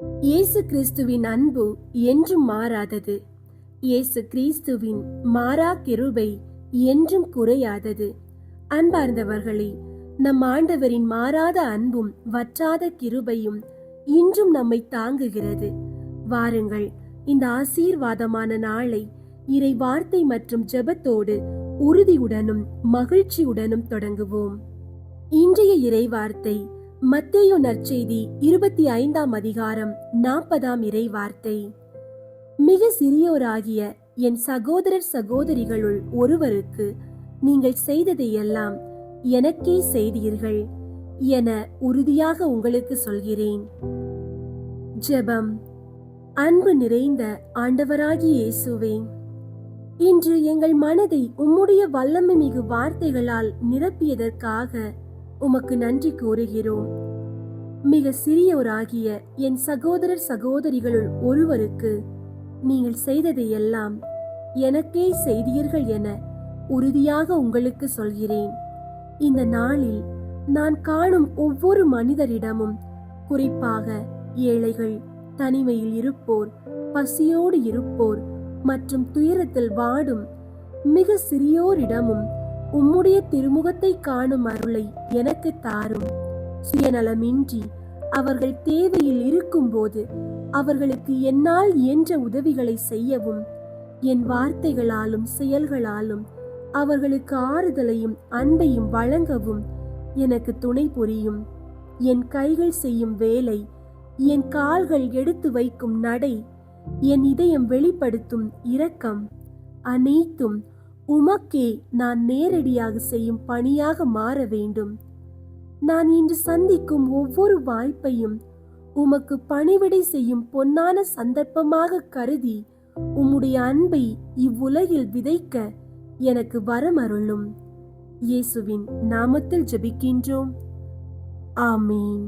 இயேசு கிறிஸ்துவின் அன்பு என்றும் மாறாதது. இயேசு கிறிஸ்துவின் மாறா கிருபை என்றும் குறையாதது. அன்பார்ந்தவர்களே நம் ஆண்டவரின் மாறாத அன்பும் வற்றாத கிருபையும் இன்றும் நம்மை தாங்குகிறது. வாருங்கள் இந்த ஆசீர்வாதமான நாளை இறை வார்த்தை மற்றும் ஜெபத்தோடு உறுதியுடனும் மகிழ்ச்சியுடனும் தொடங்குவோம். இன்றைய இறை வார்த்தை மத்தேயு நற்செய்தி இருபத்தி ஐந்தாம் அதிகாரம் நாற்பதாம் இறை வார்த்தை மிக சிறியோராகிய என் சகோதரர் சகோதரிகளுள் ஒருவருக்கு நீங்கள் செய்ததையெல்லாம் எனக்கே செய்தீர்கள் என உறுதியாக உங்களுக்கு சொல்கிறேன். ஜெபம். அன்பு நிறைந்த ஆண்டவராகிய இயேசுவே இன்று எங்கள் மனதை உம்முடைய வல்லமை மிகு வார்த்தைகளால் நிரப்பியதற்காக உமக்கு நன்றி கூறுகிறோம். மிக சிறியோராகிய என் சகோதரர் சகோதரிகளுள் ஒருவருக்கு நீங்கள் செய்ததையெல்லாம் எனக்கே செய்தீர்கள் என உறுதியாக உங்களுக்கு சொல்கிறேன். இந்த நாளில் நான் காணும் ஒவ்வொரு மனிதரிடமும் குறிப்பாக ஏழைகள் தனிமையில் இருப்போர் பசியோடு இருப்போர் மற்றும் துயரத்தில் வாடும் மிக சிறியோரிடமும் உம்முடைய திருமுகத்தை காணும் அருளை எனக்கு தாரும். சுயநலமின்றி அவர்கள் தேவையில் இருக்கும்போது அவர்களுக்கு என்னால் இயன்ற உதவிகளை செய்யவும் என் வார்த்தைகளாலும் செயல்களாலும் அவர்களுக்கு ஆறுதலையும் அன்பையும் வழங்கவும் எனக்கு துணை புரியும். என் கைகள் செய்யும் வேலை என் கால்கள் எடுத்து வைக்கும் நடை என் இதயம் வெளிப்படுத்தும் இரக்கம் அனைத்தும் உமக்கே நான் நேரடியாக செய்யும் பணியாக மாற வேண்டும். நான் இன்று சந்திக்கும் ஒவ்வொரு வாய்ப்பையும் உமக்கு பணிவிடை செய்யும் பொன்னான சந்தர்ப்பமாக கருதி உம்முடைய அன்பை இவ்வுலகில் விதைக்க எனக்கு வரமருளும். இயேசுவின் நாமத்தில் ஜெபிக்கின்றோம். ஆமீன்.